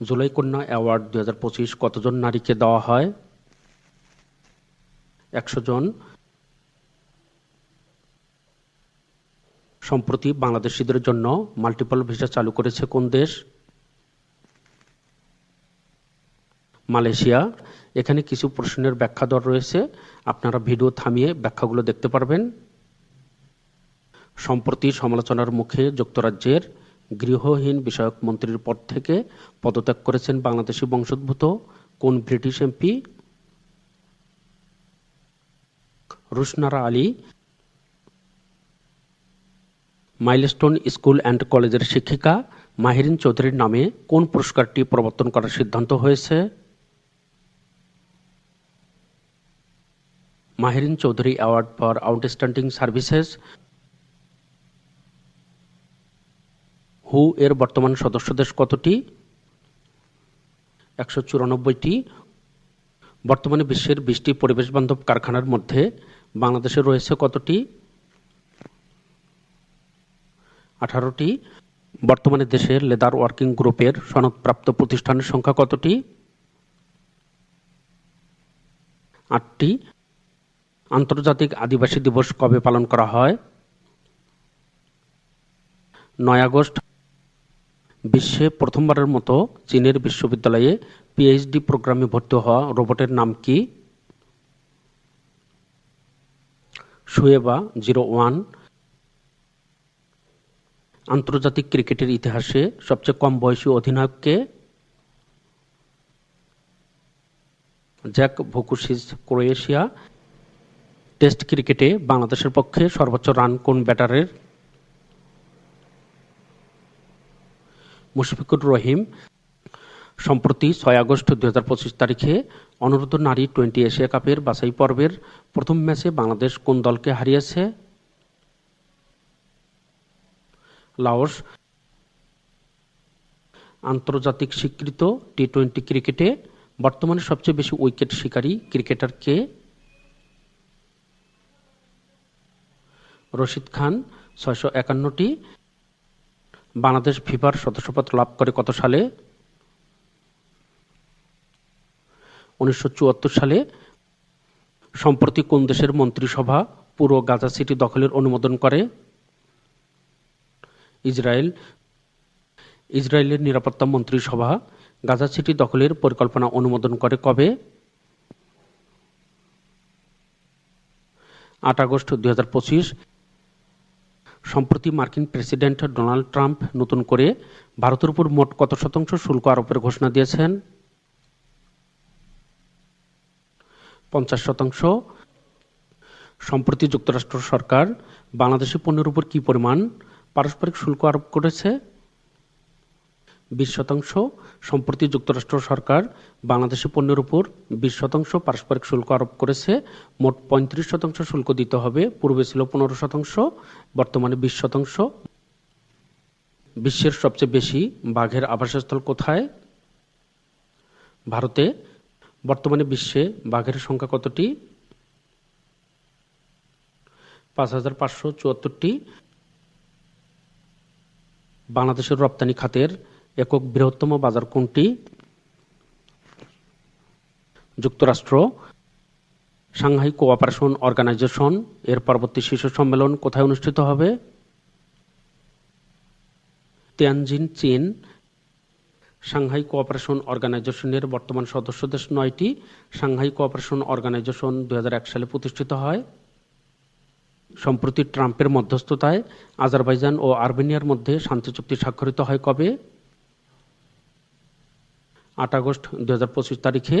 জুলাই কন্যা অ্যাওয়ার্ড দুই হাজার পঁচিশ কতজন নারীকে দেওয়া হয়? একশো জন। সম্প্রতি বাংলাদেশিদের জন্য মাল্টিপল ভিসা চালু করেছে কোন দেশ? মালয়েশিয়া। এখানে কিছু প্রশ্নের ব্যাখ্যা দর রয়েছে। আপনারা ভিডিও থামিয়ে ব্যাখ্যাগুলো দেখতে পারবেন। সম্প্রতি সমালোচনার মুখে যুক্তরাজ্যের গৃহহীন বিষয়ক মন্ত্রীর পদ থেকে পদত্যাগ করেছেন বাংলাদেশি বংশোদ্ভূত কোন British MP? Rushanara Ali, milestone school and কলেজের শিক্ষিকা মাহিরিন চৌধুরীর নামে কোন পুরস্কারটি প্রবর্তন করার সিদ্ধান্ত হয়েছে? Mahirin Chowdhury award for outstanding services হু এর বর্তমান সদস্য দেশ কতটি? একশো চুরানব্বইটি। বর্তমানে বিশ্বের বিশটি পরিবেশ বান্ধব কারখানার মধ্যে বাংলাদেশে রয়েছে কতটি? আঠারোটি। বর্তমানে দেশের লেদার ওয়ার্কিং গ্রুপের সনদপ্রাপ্ত প্রতিষ্ঠানের সংখ্যা কতটি? আটটি। আন্তর্জাতিক আদিবাসী দিবস কবে পালন করা হয়? নয় আগস্ট বিশ্বে প্রথমবারের মতো চীনের বিশ্ববিদ্যালয়ে পিএইচডি প্রোগ্রামে ভর্তি হওয়া রোবটের নাম কি? সুয়েবা জিরো ওয়ান। আন্তর্জাতিক ক্রিকেটের ইতিহাসে সবচেয়ে কম বয়সী অধিনায়ককে জ্যাক ভুকুসিস ক্রোয়েশিয়া। টেস্ট ক্রিকেটে বাংলাদেশের পক্ষে সর্বোচ্চ রান কোন ব্যাটারের? মুশফিকুর রহিম, সম্প্রতি ছয় আগস্ট দু হাজার পঁচিশ তারিখে অনুরোধ নারী টোয়েন্টি এশিয়া কাপের বাছাই পর্বের প্রথম ম্যাচে বাংলাদেশ কোন দলকে হারিয়েছে? লাওস, আন্তর্জাতিক স্বীকৃত টি টোয়েন্টি ক্রিকেটে বর্তমানে সবচেয়ে বেশি উইকেট শিকারী ক্রিকেটার কে? রশিদ খান, ছয়শো একান্নটি। বাংলাদেশ ফিফার সদস্যপদ লাভ করে কত সালে? উনিশশো চুয়াত্তর সালে। সম্প্রতি কোন দেশের মন্ত্রিসভা পুরো গাজা সিটি দখলের অনুমোদন করে? ইসরায়েল। ইসরায়েলের নিরাপত্তা মন্ত্রিসভা গাজা সিটি দখলের পরিকল্পনা অনুমোদন করে কবে? আট আগস্ট দু হাজার পঁচিশ। সম্প্রতি মার্কিন প্রেসিডেন্ট ডোনাল্ড ট্রাম্প নতুন করে ভারতের উপর মোট কত শতাংশ শুল্ক আরোপের ঘোষণা দিয়েছেন? পঞ্চাশ শতাংশ। সম্প্রতি যুক্তরাষ্ট্র সরকার বাংলাদেশি পণ্যের উপর কী পরিমাণ পারস্পরিক শুল্ক আরোপ করেছে? বিশ শতাংশ। সম্প্রতি যুক্তরাষ্ট্র সরকার বাংলাদেশি পণ্যের উপর বিশ শতাংশ পারস্পরিক শুল্ক আরোপ করেছে। মোট পঁয়ত্রিশ শতাংশ শুল্ক দিতে হবে। পূর্বে ছিল পনেরো শতাংশ, বর্তমানে বিশ শতাংশ। বিশ্বের সবচেয়ে বেশি বাঘের আবাসস্থল কোথায়? ভারতে। বর্তমানে বিশ্বে বাঘের সংখ্যা কতটি? পাঁচ হাজার পাঁচশো চুয়াত্তরটি। বাংলাদেশের রপ্তানি খাতের একক বৃহত্তম বাজার কোনটি? যুক্তরাষ্ট্র, সাংহাই কোঅপারেশন অর্গানাইজেশন, এর পরবর্তী শীর্ষ সম্মেলন কোথায় অনুষ্ঠিত হবে? তিয়ানজিন, চীন। সাংহাই কোঅপারেশন অর্গানাইজেশনের বর্তমান সদস্য দেশ নয়টি। সাংহাই কোঅপারেশন অর্গানাইজেশন দু হাজার এক সালে প্রতিষ্ঠিত হয়। সম্প্রতি ট্রাম্পের মধ্যস্থতায় আজারবাইজান ও আর্মেনিয়ার মধ্যে শান্তি চুক্তি স্বাক্ষরিত হয় কবে? আট আগস্ট দু হাজার পঁচিশ তারিখে।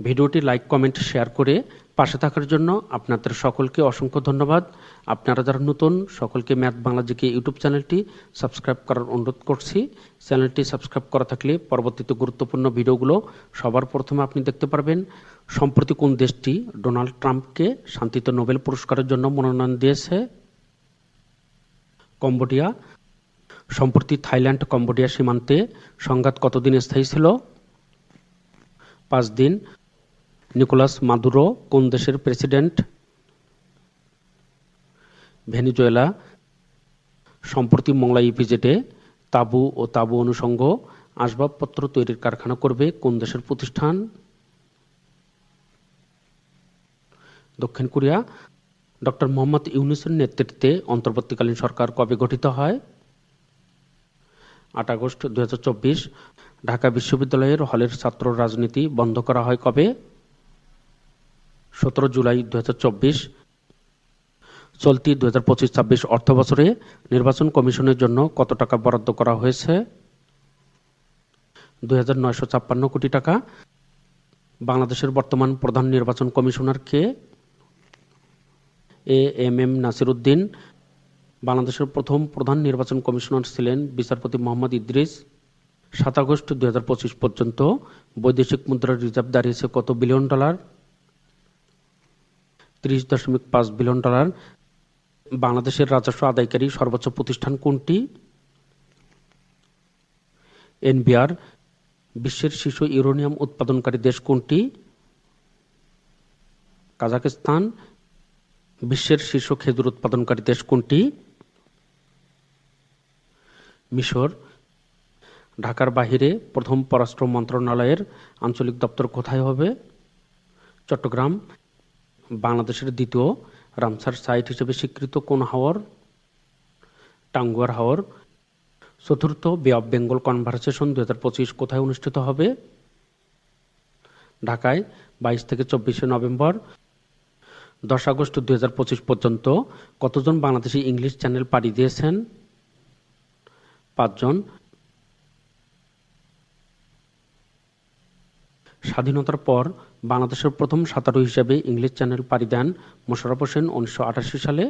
ভিডিওটি লাইক, কমেন্ট, শেয়ার করে পাশে থাকার জন্য আপনাদের সকলকে অসংখ্য ধন্যবাদ। আপনারা যারা নতুন, সকলকে ম্যাথ বাংলাজিকে ইউটিউব চ্যানেলটি সাবস্ক্রাইব করার অনুরোধ করছি। চ্যানেলটি সাবস্ক্রাইব করা থাকলে পরবর্তীতে গুরুত্বপূর্ণ ভিডিওগুলো সবার প্রথমে আপনি দেখতে পারবেন। সম্প্রতি কোন দেশটি ডোনাল্ড ট্রাম্পকে শান্তিতে নোবেল পুরস্কারের জন্য মনোনয়ন দিয়েছে? কম্বোডিয়া সম্প্রতি থাইল্যান্ড, কম্বোডিয়া সীমান্তে সংঘাত কতদিন স্থায়ী ছিল? পাঁচ দিন। নিকোলাস মাদুরো কোন দেশের প্রেসিডেন্ট? ভেনিজুয়েলা। সম্প্রতি মংলা ইপিজেডে তাবু ও তাবু অনুষঙ্গ আসবাবপত্র তৈরির কারখানা করবে কোন দেশের প্রতিষ্ঠান? দক্ষিণ কোরিয়া। ডক্টর মোহাম্মদ ইউনুসের নেতৃত্বে অন্তর্বর্তীকালীন সরকার কবে গঠিত হয়? আট আগস্ট দুহাজার চব্বিশ, ঢাকা বিশ্ববিদ্যালয়ের হলের ছাত্র রাজনীতি বন্ধ করা হয় কবে? সতেরো জুলাই দুহাজার চব্বিশ, চলতি দু হাজার পঁচিশ ছাব্বিশ অর্থ বছরে নির্বাচন কমিশনের জন্য কত টাকা বরাদ্দ করা হয়েছে? দুই হাজার নয়শো ছাপ্পান্ন কোটি টাকা। বাংলাদেশের বর্তমান প্রধান নির্বাচন commissioner K? A M M Nasir Uddin বাংলাদেশের প্রথম প্রধান নির্বাচন কমিশনার ছিলেন বিচারপতি মোহাম্মদ ইদ্রিস। সাত আগস্ট দুই হাজার পঁচিশ পর্যন্ত বৈদেশিক মুদ্রার রিজার্ভ দাঁড়িয়েছে কত বিলিয়ন ডলার? ত্রিশ দশমিক পাঁচ বিলিয়ন ডলার। বাংলাদেশের রাজস্ব আদায়কারী সর্বোচ্চ প্রতিষ্ঠান কোনটি? এনবিআর, বিশ্বের শীর্ষ ইউরোনিয়াম উৎপাদনকারী দেশ কোনটি? কাজাকিস্তান বিশ্বের শীর্ষ খেজুর উৎপাদনকারী দেশ কোনটি? মিশর, ঢাকার বাহিরে প্রথম পররাষ্ট্র মন্ত্রণালয়ের আঞ্চলিক দপ্তর কোথায় হবে? চট্টগ্রাম, বাংলাদেশের দ্বিতীয় রামসার সাইট হিসেবে স্বীকৃত কোন হাওর? টাঙ্গুয়ার হাওর, চতুর্থ বে অফ বেঙ্গল কনভারসেশন দু হাজার পঁচিশ কোথায় অনুষ্ঠিত হবে? ঢাকায় বাইশ থেকে চব্বিশে নভেম্বর, দশ আগস্ট দু হাজার পঁচিশ পর্যন্ত কতজন বাংলাদেশি ইংলিশ চ্যানেল পাড়ি দিয়েছেন? পাঁচজন। স্বাধীনতার পর বাংলাদেশের প্রথম সাঁতারু হিসেবে ইংলিশ চ্যানেল পাড়ি দেন মোশাররফ হোসেন উনিশশো আটাশি সালে।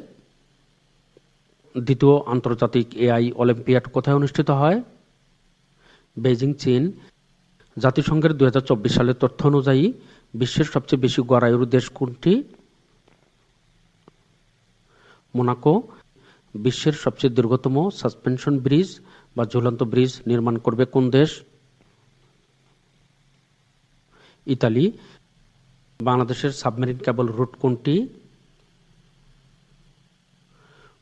দ্বিতীয় আন্তর্জাতিক এআই অলিম্পিয়াড কোথায় অনুষ্ঠিত হয়? বেজিং চীন। জাতিসংঘের দুই হাজার চব্বিশ সালের তথ্য অনুযায়ী বিশ্বের সবচেয়ে বেশি গড়ায়ুর দেশ কোনটি? মোনাকো, বিশ্বের সবচেয়ে দীর্ঘতম সাসপেনশন ব্রিজ বা ঝুলন্ত ব্রিজ নির্মাণ করবে কোন দেশ? ইতালি। বাংলাদেশের সাবমেরিন কেবল রুট কোনটি?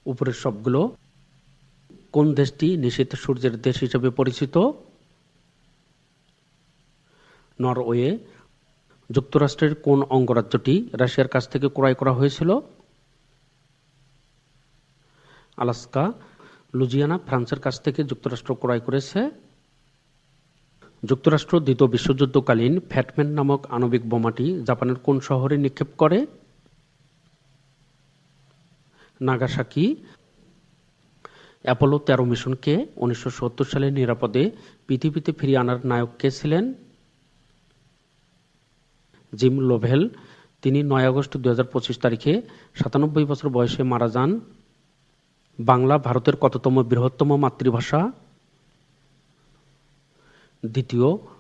উপরের সবগুলো। কোন দেশটি নিষিদ্ধ সূর্যের দেশ হিসেবে পরিচিত? নরওয়ে। যুক্তরাষ্ট্রের কোন অঙ্গরাজ্যটি রাশিয়ার কাছ থেকে ক্রয় করা হয়েছিল? আলাস্কা। লুজিয়ানা ফ্রান্সের কাছ থেকে যুক্তরাষ্ট্র ক্রয় করেছে। যুক্তরাষ্ট্র দ্বিতীয় বিশ্বযুদ্ধকালীন ফ্যাটম্যান নামক আণবিক বোমাটি জাপানের কোন শহরে নিক্ষেপ করে? নাগাসাকি। অ্যাপোলো তেরো মিশনকে উনিশশো সালে নিরাপদে পৃথিবীতে ফিরিয়ে আনার নায়ক কে ছিলেন? Jim Lovell. তিনি নয় আগস্ট দু হাজার পঁচিশ তারিখে সাতানব্বই বছর বয়সে মারা যান। বাংলা ভারতের কততম বৃহত্তম মাতৃভাষা? দ্বিতীয়